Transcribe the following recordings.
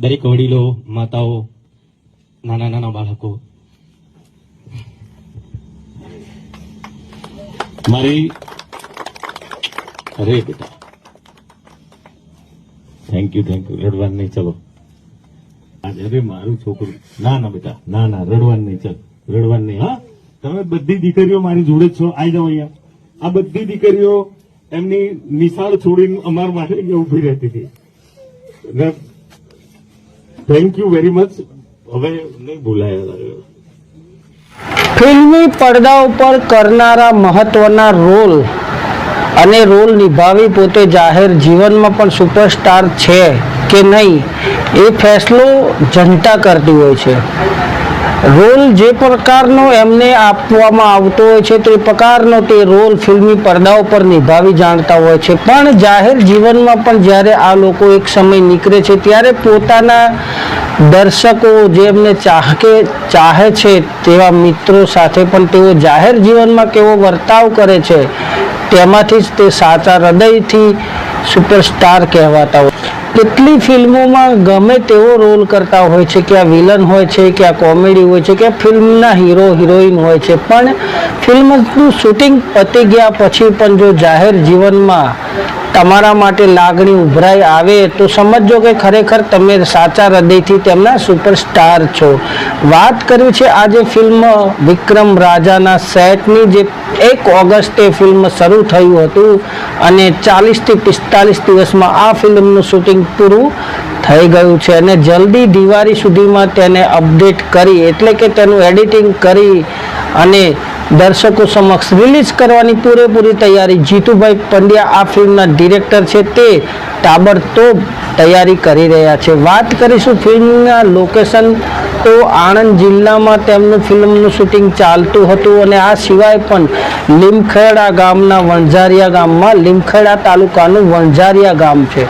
દરેક વડીલો, માતાઓ, નાના નાના બાળકો. મારી અરે બેટા. થેન્ક યુ થેન્ક યુ રડવાનું નહીં, ચલો. અરે મારું છોકરું. ના ના, બેટા. ના ના, રડવાનું નહીં, ચલો. રડવાનું નહીં, હા? તમે બધી દીકરીઓ મારી જોડે જ છો. આવી જાઓ અહીંયા. આ બધી દીકરીઓ એમની નિશાળ છોડીને અમારા માટે ઊભી રહેતી હતી. થેન્ક યુ વેરી મચ હવે નહીં ભૂલાયા ફિલ્મી પડદા ઉપર કરનારા મહત્વના રોલ અને રોલ નિભાવી પોતે જાહેર જીવનમાં પણ સુપરસ્ટાર છે કે નહીં, એ ફેસલો જનતા કરતી હોય છે. રોલ જે પ્રકારનો એમને આપવામાં આવતો હોય છે, તે પ્રકારનો તે રોલ ફિલ્મી પડદા ઉપર નિભાવી જાણતા હોય છે. પણ જાહેર જીવનમાં પણ જ્યારે આ લોકો એક સમય નીકળે છે, ત્યારે પોતાના દર્શકો જેમને ચાહકે, ચાહે છે તેવા મિત્રો સાથે પણ તેઓ જાહેર જીવનમાં કેવો વર્તાવ કરે છે, તેમાંથી જ તે સાચા હૃદયથી સુપરસ્ટાર કહેવાતા હોય કેટલી ફિલ્મોમાં ગમે તેવો રોલ કરતા હોય છે? કે આ વિલન હોય છે કે આ કોમેડી હોય છે કે આ ફિલ્મના હીરો હિરોઈન હોય છે. પણ ફિલ્મનું શૂટિંગ પતી ગયા પછી પણ જો જાહેર જીવનમાં તમારા માટે લાગણી ઉભરાઈ આવે તો સમજો કે ખરેખર તમે સાચા હૃદયથી તેમના સુપરસ્ટાર છો. વાત કરવી છે આજે ફિલ્મ વિક્રમ રાજાના સેટની જે એક ઓગસ્ટે ફિલ્મ શરૂ થયું હતું અને ચાલીસથી પિસ્તાલીસ દિવસમાં આ ફિલ્મનું શૂટિંગ પૂરું થઈ ગયું છે અને જલ્દી દિવાળી સુધીમાં તેને અપડેટ કરી, એટલે કે તેનું એડિટિંગ કરી અને દર્શકો સમક્ષ રિલીઝ કરવાની પૂરેપૂરી તૈયારી જીતુભાઈ પંડ્યા આ ફિલ્મના ડિરેક્ટર છે તે તાબડતોબ તૈયારી કરી રહ્યા છે. વાત કરીશું ફિલ્મના લોકેશન તો આણંદ જિલ્લામાં તેમનું ફિલ્મનું શૂટિંગ ચાલતું હતું અને આ સિવાય પણ લીમખેડા ગામના વણઝારિયા ગામમાં લીમખેડા તાલુકાનું વણઝારિયા ગામ છે.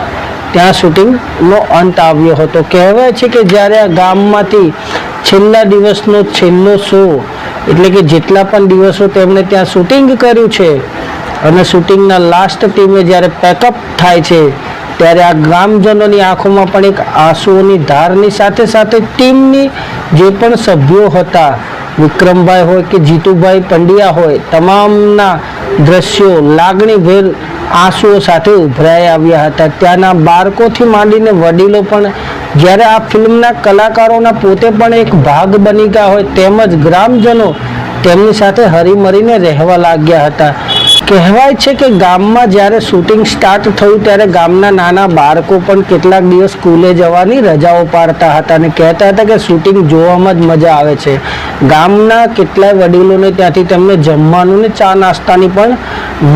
ત્યાં શૂટિંગનો અંત આવ્યો હતો. કહેવાય છે કે જ્યારે આ ગામમાંથી છેલ્લા દિવસનો છેલ્લો શો એટલે કે જેટલા પણ દિવસો તેમણે ત્યાં શૂટિંગ કર્યું છે અને શૂટિંગના લાસ્ટ ટીમે જ્યારે પેકઅપ થાય છે, ત્યારે આ ગ્રામજનોની આંખોમાં પણ એક આંસુઓની ધારની સાથે સાથે ટીમની જે પણ સભ્યો હતા, વિક્રમભાઈ હોય કે જીતુભાઈ પંડ્યા હોય, તમામના દ્રશ્યો, લાગણીભેર આંસુઓ સાથે ઉભરાઈ આવ્યા હતા. ત્યાંના બાળકોથી માંડીને વડીલો પણ જ્યારે આ ફિલ્મના કલાકારોના પોતે પણ એક ભાગ બની ગયા હોય તેમજ ગ્રામજનો તેમની સાથે હરીમરીને રહેવા લાગ્યા હતા. કહેવાય છે કે ગામમાં જ્યારે શૂટિંગ સ્ટાર્ટ થયું ત્યારે ગામના નાના બાળકો પણ કેટલાક દિવસ સ્કૂલે જવાની રજાઓ પાડતા હતા અને કહેતા હતા કે શૂટિંગ જોવામાં જ મજા આવે છે. ગામના કેટલાય વડીલોને ત્યાંથી તેમને જમવાનું ને ચા નાસ્તાની પણ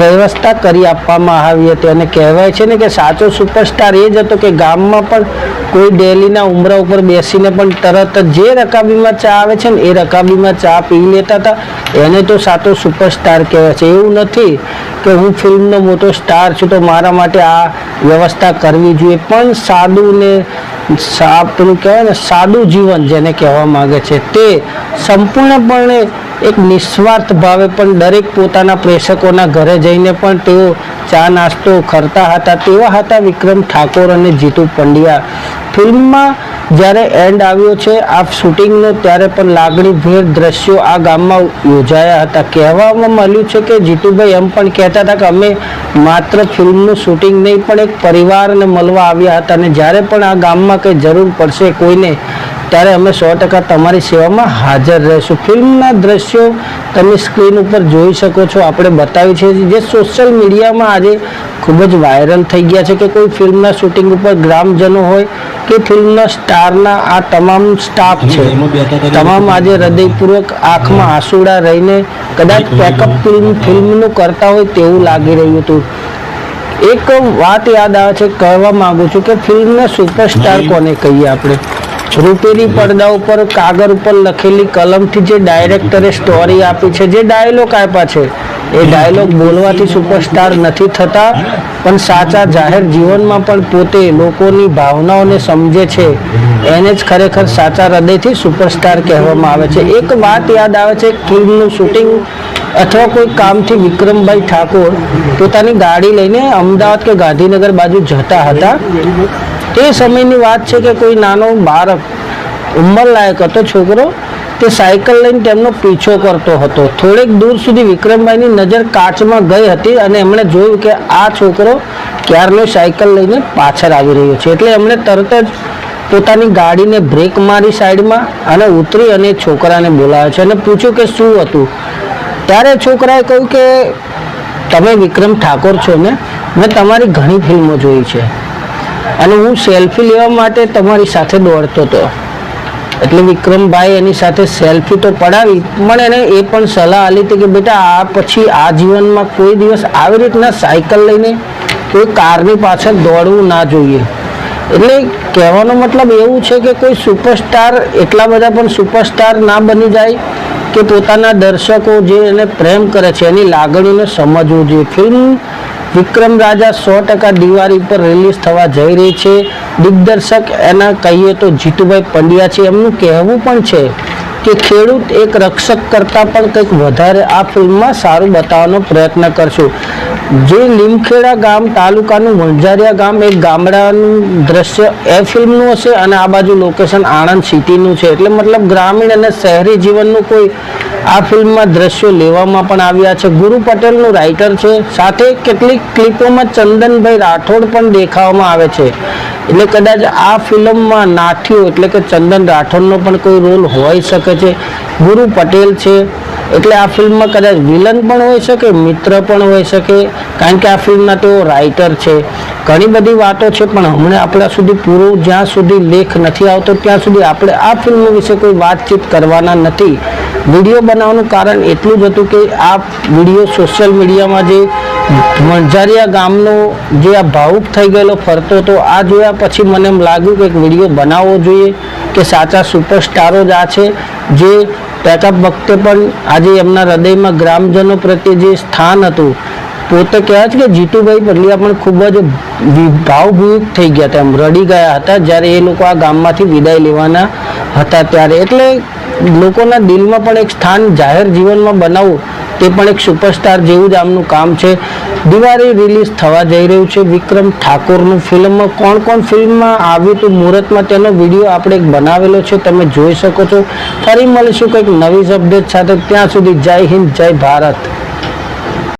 વ્યવસ્થા કરી આપવામાં આવી હતી અને કહેવાય છે ને કે સાચો સુપરસ્ટાર એ જ હતો કે ગામમાં પણ કોઈ ડેલીના ઉમરા ઉપર બેસીને પણ તરત જ જે રકાબીમાં ચા આવે છે ને એ રકાબીમાં ચા પી લેતા હતા. એને તો સાતો સુપરસ્ટાર કહેવાય છે. એવું નથી કે હું ફિલ્મનો મોટો સ્ટાર છું તો મારા માટે આ વ્યવસ્થા કરવી જોઈએ. પણ સાદું ને પેલું કહેવાય ને, સાદું જીવન જેને કહેવા માગે છે તે સંપૂર્ણપણે એક નિસ્વાર્થ ભાવે પણ દરેક પોતાના પ્રેક્ષકોના ઘરે જઈને પણ તેઓ ચા નાસ્તો કરતા હતા. તેવા હતા વિક્રમ ઠાકોર અને જીતુ પંડ્યા. ફિલ્મમાં જ્યારે એન્ડ આવ્યો છે, આ શૂટિંગનો ત્યારે પણ લાગણીભેર દ્રશ્યો આ ગામમાં યોજાયા હતા. કહેવામાં મળ્યું છે કે જીતુભાઈ એમ પણ કહેતા હતા કે અમે માત્ર ફિલ્મનું શૂટિંગ નહીં, પણ એક પરિવારને મળવા આવ્યા હતા. અને જ્યારે પણ આ ગામમાં કંઈ જરૂર પડશે, કોઈને ત્યારે અમે સો ટકા તમારી સેવામાં હાજર રહીશું. ફિલ્મના દ્રશ્યો તમે સ્ક્રીન ઉપર જોઈ શકો છો. આપણે બતાવી છે જે સોશિયલ મીડિયામાં આજે ખૂબ જ વાયરલ થઈ ગયા છે કે કોઈ ફિલ્મના શૂટિંગ ઉપર ગ્રામજનો હોય કે ફિલ્મના સ્ટારના આ તમામ સ્ટાફ છે. તમામ આજે હૃદયપૂર્વક આંખમાં આંસુડા રહીને કદાચ પેકઅપ ફિલ્મ ફિલ્મનું કરતા હોય તેવું લાગી રહ્યું હતું. એક વાત યાદ આવે છે કહેવા માંગુ છું કે ફિલ્મના સુપરસ્ટાર કોને કહીએ આપણે? રૂપેરી પડદા ઉપર કાગળ ઉપર લખેલી કલમથી જે ડાયરેક્ટરે સ્ટોરી આપી છે, જે ડાયલોગ આપ્યા છે, એ ડાયલોગ બોલવાથી સુપરસ્ટાર નથી થતા, પણ સાચા જાહેર જીવનમાં પણ પોતે લોકોની ભાવનાઓને સમજે છે. એને જ ખરેખર સાચા હૃદયથી સુપરસ્ટાર કહેવામાં આવે છે. એક વાત યાદ આવે છે, ફિલ્મનું શૂટિંગ અથવા કોઈ કામથી વિક્રમભાઈ ઠાકોર પોતાની ગાડી લઈને અમદાવાદ કે ગાંધીનગર બાજુ જતા હતા. તે સમયની વાત છે કે કોઈ નાનો બાળક ઉંમરલાયક હતો, છોકરો, તે સાયકલ લઈને તેમનો પીછો કરતો હતો. થોડેક દૂર સુધી વિક્રમભાઈની નજર કાચમાં ગઈ હતી અને એમણે જોયું કે આ છોકરો ક્યારનો સાયકલ લઈને પાછળ આવી રહ્યો છે. એટલે એમણે તરત જ પોતાની ગાડીને બ્રેક મારી સાઈડમાં અને ઉતરી અને છોકરાને બોલાવ્યો છે અને પૂછ્યું કે શું હતું? ત્યારે છોકરાએ કહ્યું કે, તમે વિક્રમ ઠાકોર છો ને? મેં તમારી ઘણી ફિલ્મો જોઈ છે. અને હું સેલ્ફી લેવા માટે તમારી સાથે દોડતો હતો. એટલે વિક્રમભાઈ એની સાથે સેલ્ફી તો પડાવી, પણ એને એ પણ સલાહ આપી હતી કે બેટા, આ પછી આ જીવનમાં કોઈ દિવસ આવી રીતના સાયકલ લઈને કોઈ કારની પાછળ દોડવું ના જોઈએ. એટલે કહેવાનો મતલબ એવું છે કે કોઈ સુપરસ્ટાર એટલા બધા પણ સુપરસ્ટાર ના બની જાય કે પોતાના દર્શકો જે એને પ્રેમ કરે છે, એની લાગણીને સમજવું જોઈએ. ફિલ્મ વિક્રમ રાજા સો ટકા દિવાળી પર રિલીઝ થવા જઈ રહી છે. દિગ્દર્શક એના કહીએ તો જીતુભાઈ પંડ્યા છે. એમનું કહેવું પણ છે કે ખેડૂત એક રક્ષક કરતાં પણ કંઈક વધારે આ ફિલ્મમાં સારું બતાવવાનો પ્રયત્ન કરશું. જે લીમખેડા ગામ, તાલુકાનું વણઝારિયા ગામ, એક ગામડાનું દ્રશ્ય એ ફિલ્મનું હશે અને આ બાજુ લોકેશન આણંદ સિટીનું છે. એટલે મતલબ ગ્રામીણ અને શહેરી જીવનનું કોઈ આ ફિલ્મમાં દ્રશ્યો લેવામાં પણ આવ્યા છે. ગુરુ પટેલનું રાઇટર છે. સાથે કેટલીક ક્લિપોમાં ચંદનભાઈ રાઠોડ પણ દેખાવામાં આવે છે. એટલે કદાચ આ ફિલ્મમાં નાઠિયો એટલે કે ચંદન રાઠોડનો પણ કોઈ રોલ હોઈ શકે છે. ગુરુ પટેલ છે. એટલે આ ફિલ્મમાં કદાચ વિલન પણ હોઈ શકે, મિત્ર પણ હોઈ શકે, કારણ કે આ ફિલ્મના તેઓ રાઇટર છે. ઘણી બધી વાતો છે, પણ હમણાં આપણા સુધી પૂરો જ્યાં સુધી લેખ નથી આવતો, ત્યાં સુધી આપણે આ ફિલ્મ વિશે કોઈ વાતચીત કરવાના નથી. વીડિયો બનાવવાનું કારણ એટલું જ હતું કે આ વીડિયો સોશિયલ મીડિયામાં જે વણઝારિયા ગામનો જે આ ભાવુક થઈ ગયેલો ફરતો હતો, આ જોયા પછી મને એમ લાગ્યું કે એક વીડિયો બનાવવો જોઈએ, કે સાચા સુપરસ્ટારો જ આ છે, જે પેકઅપ વખતે પણ આજે એમના હૃદયમાં ગ્રામજનો પ્રત્યે જે સ્થાન હતું, પોતે કહેવાય છે કે જીતુભાઈ પટલિયા પણ ખૂબ જ ભાવભીત થઈ ગયા હતા. એમ રડી ગયા હતા જ્યારે એ લોકો આ ગામમાંથી વિદાય લેવાના હતા ત્યારે. એટલે લોકોના દિલમાં પણ એક સ્થાન જાહેર જીવનમાં બનાવવું તે પણ એક સુપરસ્ટાર જેવું જ આમનું કામ છે. દિવાળી રિલીઝ થવા જઈ રહ્યું છે. વિક્રમ ઠાકોરનું ફિલ્મમાં કોણ કોણ ફિલ્મમાં આવ્યું હતું મુહૂર્તમાં તેનો વીડિયો આપણે એક બનાવેલો છે. તમે જોઈ શકો છો. ફરી મળીશું કંઈક નવી અપડેટ સાથે. ત્યાં સુધી જય હિન્દ, જય ભારત.